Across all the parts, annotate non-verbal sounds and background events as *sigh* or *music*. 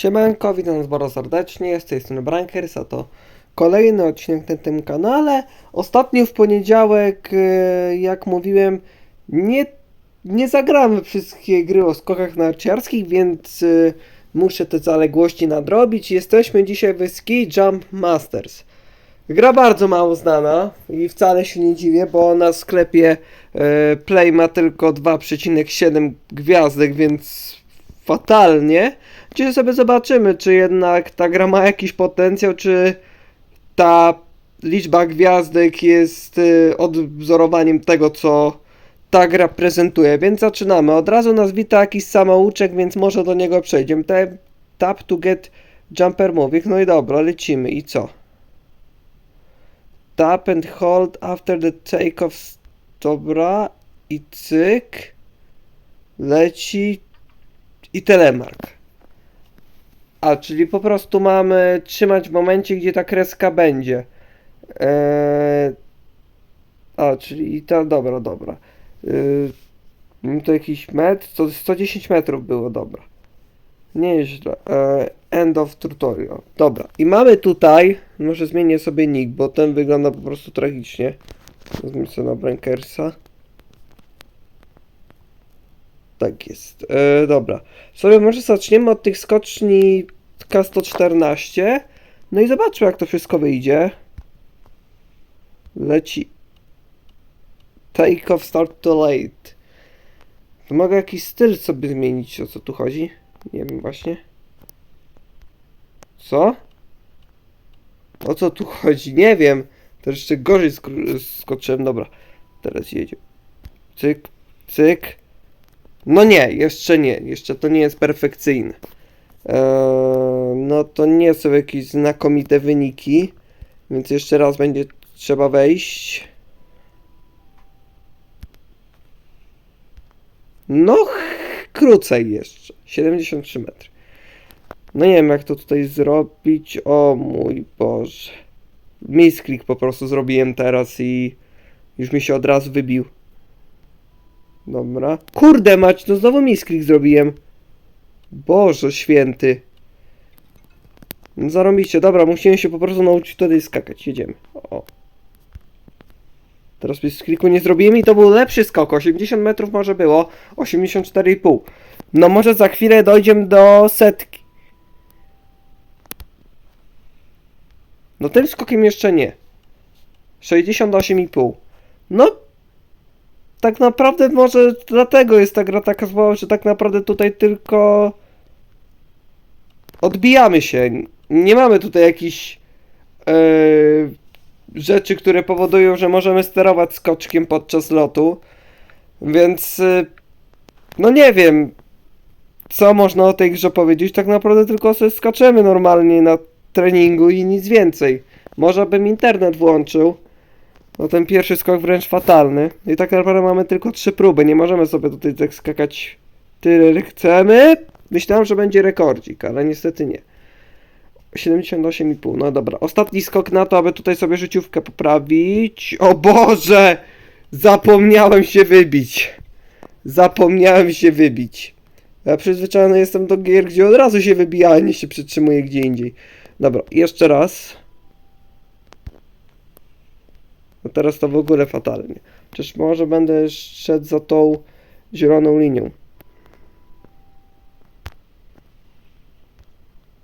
Siemanko, witam was bardzo serdecznie, z tej strony Brankers, a to kolejny odcinek na tym kanale. Ostatnio w poniedziałek, e, jak mówiłem, nie, nie zagramy wszystkie gry o skokach narciarskich, więc e, muszę te zaległości nadrobić. Jesteśmy dzisiaj w Ski Jump Masters. Gra bardzo mało znana i wcale się nie dziwię, bo na sklepie e, Play ma tylko 2,7 gwiazdek, więc fatalnie. Dzisiaj sobie zobaczymy, czy jednak ta gra ma jakiś potencjał, czy ta liczba gwiazdek jest y, odwzorowaniem tego, co ta gra prezentuje. Więc zaczynamy. Od razu nas wita jakiś samouczek, więc może do niego przejdziemy. Tap to get jumper moving. No i dobra, lecimy. I co? Tap and hold after the takeoff. Dobra. I cyk. Leci. I telemark. A, czyli po prostu mamy trzymać w momencie, gdzie ta kreska będzie. Eee... A, czyli ta, dobra, dobra. Yy, to jakiś metr, to 110 metrów było, dobra. Nieźle. Eee, end of tutorial. Dobra. I mamy tutaj, może zmienię sobie nick, bo ten wygląda po prostu tragicznie. Zmienię sobie na Brankersa. Tak jest. E, dobra. Sobie może zaczniemy od tych skoczni K114. No i zobaczmy jak to wszystko wyjdzie. Leci. Take off start too late. To mogę jakiś styl sobie zmienić, o co tu chodzi? Nie wiem właśnie. Co? O co tu chodzi? Nie wiem. To jeszcze gorzej sk- skoczyłem. Dobra. Teraz jedzie. Cyk, cyk. No nie, jeszcze nie. Jeszcze to nie jest perfekcyjne. Eee, no to nie są jakieś znakomite wyniki. Więc jeszcze raz będzie trzeba wejść. No, krócej jeszcze. 73 metry. No nie wiem, jak to tutaj zrobić. O mój Boże. Misklik po prostu zrobiłem teraz i już mi się od razu wybił. Dobra. Kurde mać, no znowu misklik zrobiłem. Boże święty. Zarobiście, dobra, musimy się po prostu nauczyć wtedy skakać. Jedziemy. O. Teraz miskliku nie zrobiłem i to był lepszy skok. 80 metrów może było. 84,5. No może za chwilę dojdziemy do setki. No tym skokiem jeszcze nie. 68,5. No tak naprawdę może dlatego jest ta gra taka słaba, że tak naprawdę tutaj tylko odbijamy się. Nie mamy tutaj jakichś e, rzeczy, które powodują, że możemy sterować skoczkiem podczas lotu. Więc e, no nie wiem, co można o tej grze powiedzieć. Tak naprawdę tylko sobie skaczemy normalnie na treningu i nic więcej. Może bym internet włączył. No ten pierwszy skok wręcz fatalny. I tak naprawdę mamy tylko trzy próby. Nie możemy sobie tutaj tak skakać tyle chcemy. Myślałem, że będzie rekordzik, ale niestety nie. 78,5. No dobra. Ostatni skok na to, aby tutaj sobie życiówkę poprawić. O Boże! Zapomniałem się wybić. Zapomniałem się wybić. Ja przyzwyczajony jestem do gier, gdzie od razu się wybija, a nie się przytrzymuje gdzie indziej. Dobra, jeszcze raz. No teraz to w ogóle fatalnie. Czyż może będę szedł za tą zieloną linią?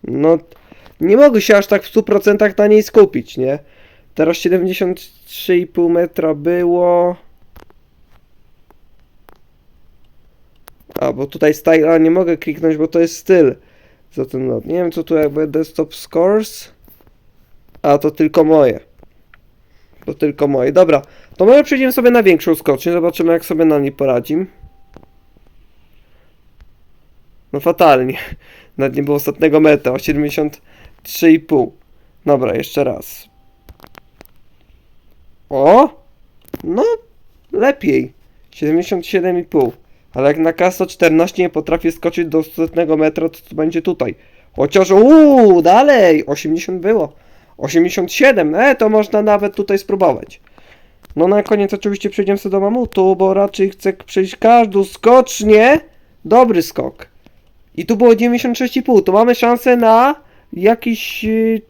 No, nie mogę się aż tak w 100% na niej skupić, nie? Teraz 73,5 metra było. A, bo tutaj style, a nie mogę kliknąć, bo to jest styl za ten lot. Nie wiem, co tu jakby desktop scores. A, to tylko moje. To tylko moje. Dobra, to może przejdziemy sobie na większą skocznię. Zobaczymy, jak sobie na niej poradzim. No fatalnie. *laughs* Nawet nie było ostatniego metra. 73,5. Dobra, jeszcze raz. O! No, lepiej. 77,5. Ale jak na K114 nie potrafię skoczyć do setnego metra, to, to będzie tutaj. Chociaż, uuu, dalej! 80 było. 87, e, to można nawet tutaj spróbować. No na koniec oczywiście przejdziemy sobie do mamutu, bo raczej chcę przejść każdą skocznię. Dobry skok. I tu było 96,5. To mamy szansę na jakiś... Yy,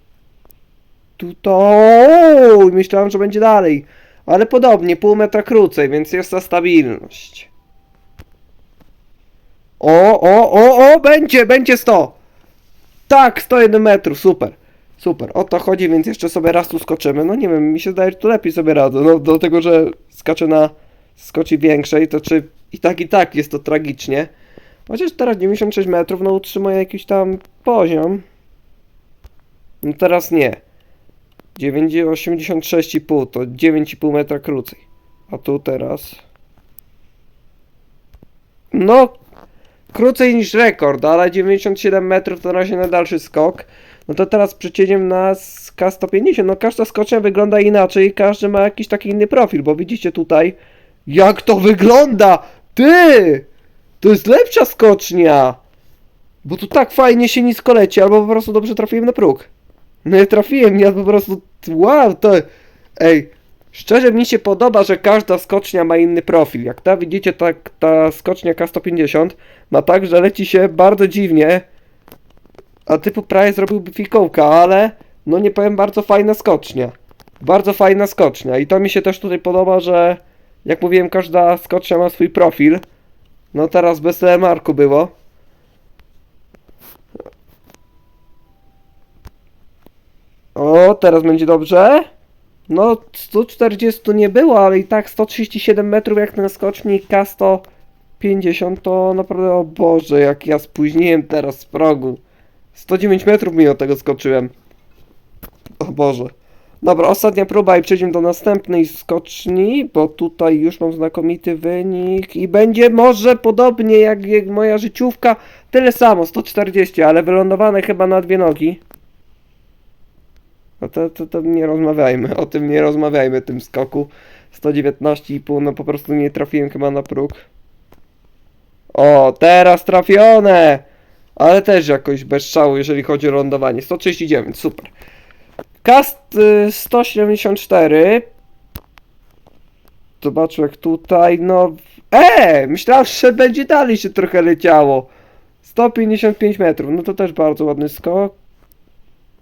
tutaj... Myślałem, że będzie dalej. Ale podobnie, pół metra krócej, więc jest ta stabilność. O, o, o, o, będzie, będzie 100. Tak, 101 metrów, super. Super, o to chodzi, więc jeszcze sobie raz tu skoczymy. No nie wiem, mi się zdaje, że tu lepiej sobie radzę. No do tego, że skaczę na skoci większej, to czy i tak i tak jest to tragicznie. Chociaż teraz 96 metrów, no utrzymuję jakiś tam poziom. No teraz nie. 9, 86,5 to 9,5 metra krócej. A tu teraz. No, krócej niż rekord, ale 97 metrów to na razie na dalszy skok. No to teraz przecięciem na z K150. No każda skocznia wygląda inaczej każdy ma jakiś taki inny profil, bo widzicie tutaj jak to wygląda! Ty! To jest lepsza skocznia! Bo tu tak fajnie się nisko leci, albo po prostu dobrze trafiłem na próg. No nie trafiłem, ja po prostu... Wow, to... Ej, szczerze mi się podoba, że każda skocznia ma inny profil. Jak ta, widzicie, ta, ta skocznia K150 ma tak, że leci się bardzo dziwnie. A typu prawie zrobiłby fikołka, ale... No nie powiem, bardzo fajna skocznia. Bardzo fajna skocznia. I to mi się też tutaj podoba, że... Jak mówiłem, każda skocznia ma swój profil. No teraz bez telemarku było. O, teraz będzie dobrze. No, 140 nie było, ale i tak 137 metrów jak na skoczni K150 to naprawdę, o Boże, jak ja spóźniłem teraz z progu. 109 metrów mimo tego skoczyłem. O Boże. Dobra, ostatnia próba i przejdziemy do następnej skoczni, bo tutaj już mam znakomity wynik i będzie może podobnie jak, jak moja życiówka, tyle samo, 140, ale wylądowane chyba na dwie nogi. No to, to, to nie rozmawiajmy, o tym nie rozmawiajmy, tym skoku. 119,5, no po prostu nie trafiłem chyba na próg. O, teraz trafione! Ale też jakoś bez szału, jeżeli chodzi o lądowanie. 139, super. Cast y, 174. Zobaczę jak tutaj, no... E, myślałem, że będzie dalej się trochę leciało. 155 metrów, no to też bardzo ładny skok.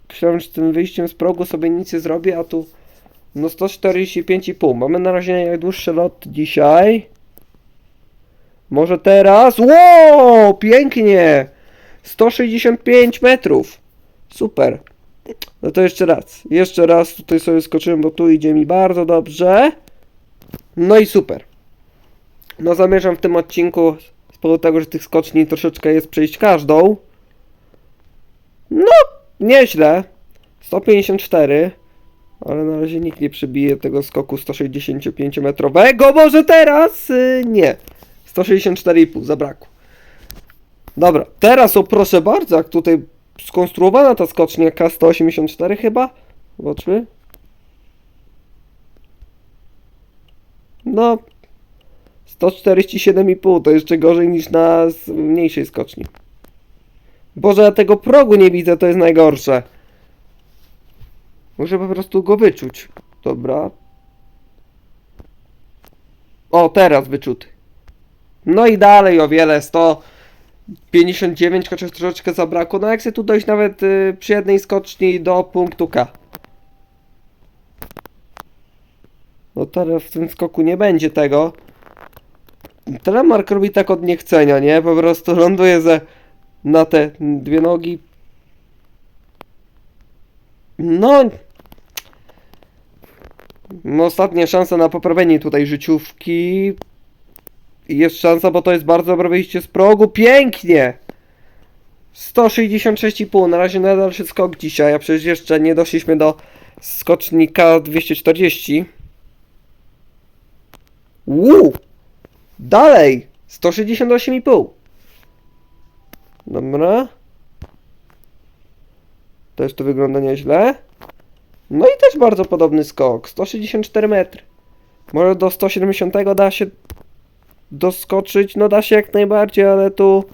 Myślałem, że tym wyjściem z progu sobie nic nie zrobię, a tu... No 145,5. Mamy na razie najdłuższy lot dzisiaj. Może teraz? Ło, pięknie! 165 metrów. Super. No to jeszcze raz. Jeszcze raz tutaj sobie skoczyłem, bo tu idzie mi bardzo dobrze. No i super. No zamierzam w tym odcinku, z powodu tego, że tych skoczni troszeczkę jest przejść każdą. No, nieźle. 154. Ale na razie nikt nie przybije tego skoku 165-metrowego. Może teraz? Yy, nie. 164,5 zabrakło. Dobra, teraz o proszę bardzo, jak tutaj skonstruowana ta skocznia K184 chyba? Zobaczmy. No, 147,5 to jeszcze gorzej niż na mniejszej skoczni. Boże, ja tego progu nie widzę, to jest najgorsze. Muszę po prostu go wyczuć. Dobra. O, teraz wyczuty. No i dalej o wiele, 159, chociaż troszeczkę zabrakło. No jak chcę tu dojść nawet y, przy jednej skoczni do punktu K. No teraz w tym skoku nie będzie tego. Telemark robi tak od niechcenia, nie? Po prostu *laughs* ląduje ze, na te dwie nogi. No. no ostatnia szansa na poprawienie tutaj życiówki. Jest szansa, bo to jest bardzo dobre wyjście z progu. Pięknie! 166,5. Na razie najdalszy skok dzisiaj, a przecież jeszcze nie doszliśmy do skocznika 240. Uuu! Dalej! 168,5. Dobra. Też to wygląda nieźle. No i też bardzo podobny skok. 164 metry. Może do 170 da się doskoczyć, no da się jak najbardziej, ale tu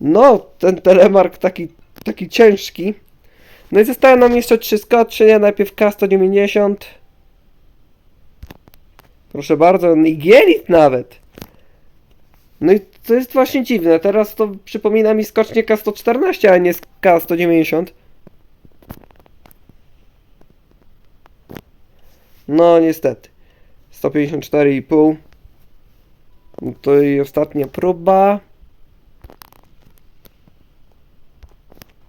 no, ten telemark taki, taki ciężki. No i zostały nam jeszcze trzy skocznie, najpierw K190. Proszę bardzo, Igielit nawet. No i to jest właśnie dziwne. Teraz to przypomina mi skocznie K114, a nie K190. No niestety. 154,5. No To i ostatnia próba.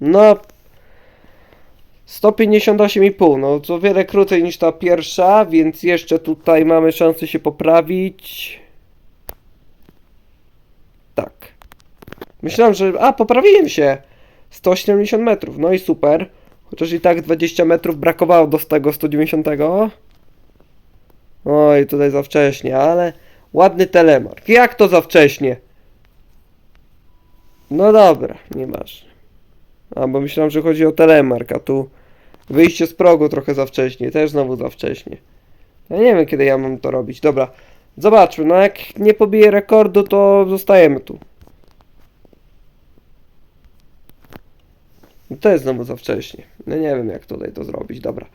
No. 158,5. No to wiele krócej niż ta pierwsza, więc jeszcze tutaj mamy szansę się poprawić. Tak. Myślałem, że. A, poprawiłem się! 170 metrów, no i super. Chociaż i tak 20 metrów brakowało do tego 190. Oj, tutaj za wcześnie, ale ładny telemark. Jak to za wcześnie? No dobra, nie masz. A, bo myślałem, że chodzi o telemark, a tu wyjście z progu trochę za wcześnie, też znowu za wcześnie. Ja nie wiem, kiedy ja mam to robić. Dobra, zobaczmy, no jak nie pobiję rekordu, to zostajemy tu. No to jest znowu za wcześnie. No nie wiem, jak tutaj to zrobić, dobra.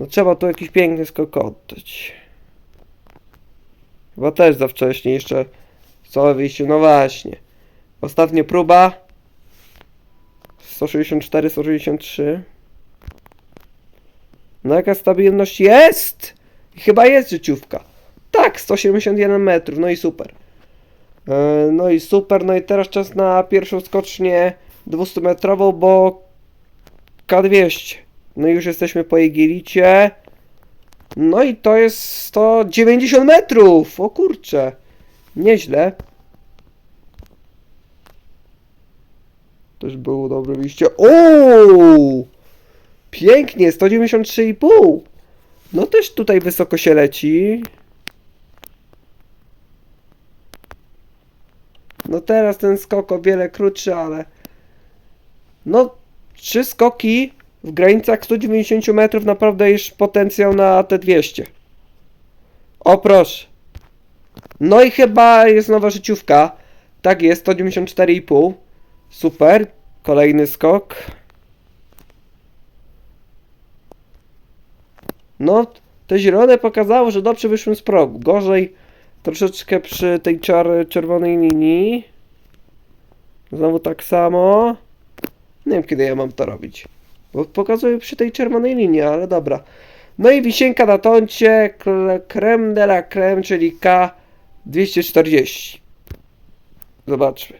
No trzeba tu jakiś piękny skok oddać. Chyba też za wcześnie, jeszcze całe wyjście, no właśnie. Ostatnia próba. 164, 163. No jaka stabilność jest? Chyba jest życiówka. Tak, 171 metrów, no i super. E, No i super, no i teraz czas na pierwszą skocznię 200 metrową, bo K200. No i już jesteśmy po Igilicie. No i to jest 190 metrów! O kurcze. Nieźle. Też było dobre wyjście. O! Pięknie, 193,5. No też tutaj wysoko się leci. No teraz ten skok o wiele krótszy, ale... No, trzy skoki w granicach 190 metrów naprawdę już potencjał na te 200. O proszę. No i chyba jest nowa życiówka. Tak jest, 194,5. Super. Kolejny skok. No, te zielone pokazało, że dobrze wyszłem z progu. Gorzej troszeczkę przy tej czar czerwonej linii. Znowu tak samo. Nie wiem, kiedy ja mam to robić. Bo pokazuję przy tej czerwonej linii, ale dobra. No i wisienka na toncie, creme de la creme, czyli K240. Zobaczmy.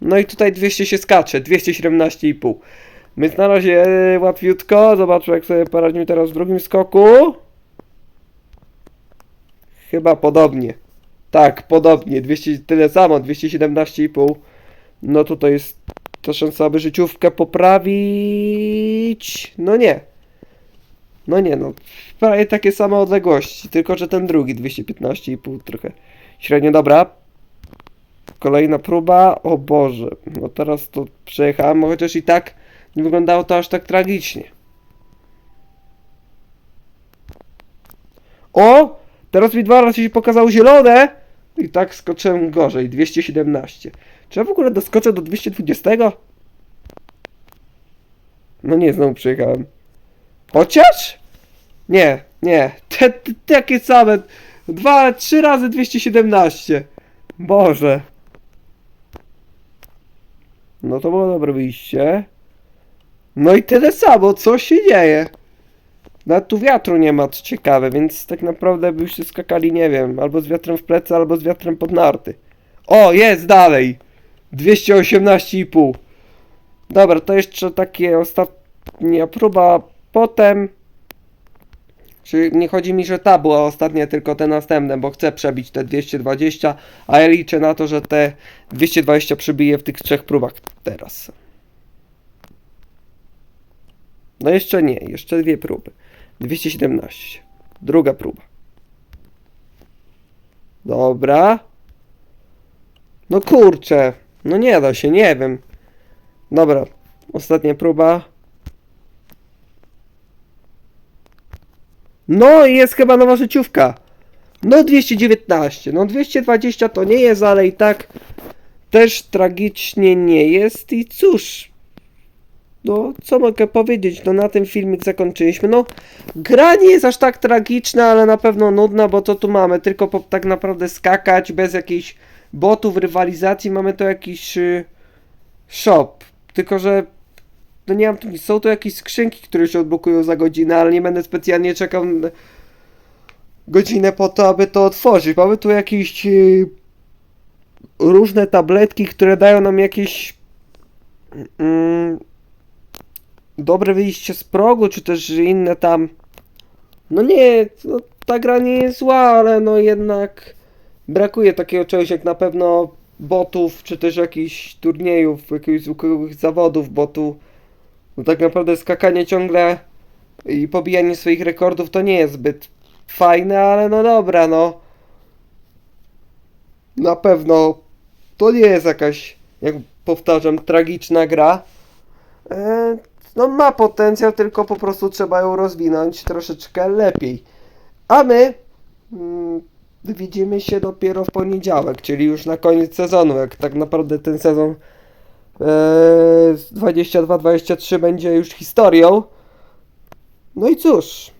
No i tutaj 200 się skacze, 217,5. Więc na razie e, łatwiutko. Zobaczmy jak sobie poradzimy teraz w drugim skoku. Chyba podobnie. Tak, podobnie. 200, tyle samo, 217,5. No tutaj jest to szansa, aby życiówkę poprawić. No nie. No nie, no. Prawie takie same odległości, tylko że ten drugi 215,5 trochę średnio dobra. Kolejna próba. O Boże. No teraz to przejechałem, chociaż i tak nie wyglądało to aż tak tragicznie. O! Teraz mi dwa razy się pokazało zielone! I tak skoczyłem gorzej, 217. Czy ja w ogóle doskoczę do 220? No nie, znowu przejechałem. Chociaż? Nie, nie. Te, te, takie same. Dwa, trzy razy 217. Boże. No to było dobre wyjście. No i tyle samo, co się dzieje? Nawet tu wiatru nie ma, co ciekawe, więc tak naprawdę byście skakali, nie wiem, albo z wiatrem w plecy, albo z wiatrem pod narty. O, jest dalej! 218,5. Dobra, to jeszcze takie ostatnia próba. Potem. Czy nie chodzi mi, że ta była ostatnia, tylko te następne, bo chcę przebić te 220, a ja liczę na to, że te 220 przebiję w tych trzech próbach teraz. No jeszcze nie, jeszcze dwie próby. 217. Druga próba. Dobra. No kurczę. No nie da się, nie wiem. Dobra. Ostatnia próba. No i jest chyba nowa życiówka. No 219. No 220 to nie jest, ale i tak też tragicznie nie jest. I cóż. No, co mogę powiedzieć? No, na tym filmik zakończyliśmy. No, gra nie jest aż tak tragiczna, ale na pewno nudna, bo co tu mamy? Tylko po, tak naprawdę skakać bez jakichś botów, rywalizacji. Mamy to jakiś y, shop. Tylko, że no nie mam tu nic. Są to jakieś skrzynki, które się odblokują za godzinę, ale nie będę specjalnie czekał godzinę po to, aby to otworzyć. Mamy tu jakieś y, różne tabletki, które dają nam jakieś mm, dobre wyjście z progu, czy też inne tam. No nie, no, ta gra nie jest zła, ale no jednak brakuje takiego czegoś jak na pewno botów, czy też jakichś turniejów, jakichś zwykłych zawodów, bo tu no tak naprawdę skakanie ciągle i pobijanie swoich rekordów to nie jest zbyt fajne, ale no dobra, no. Na pewno to nie jest jakaś, jak powtarzam, tragiczna gra. E, no ma potencjał, tylko po prostu trzeba ją rozwinąć troszeczkę lepiej. A my mm, widzimy się dopiero w poniedziałek, czyli już na koniec sezonu, jak tak naprawdę ten sezon e, 22-23 będzie już historią. No i cóż,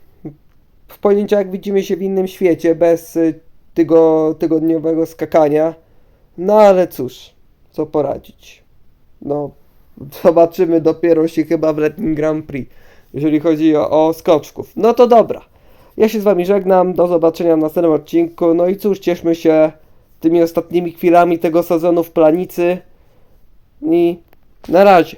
w poniedziałek widzimy się w innym świecie, bez y, tego tygodniowego skakania. No ale cóż, co poradzić. No, zobaczymy dopiero się chyba w letnim Grand Prix, jeżeli chodzi o, o skoczków. No to dobra. Ja się z wami żegnam, do zobaczenia w następnym odcinku. No i cóż, cieszmy się tymi ostatnimi chwilami tego sezonu w planicy. I na razie.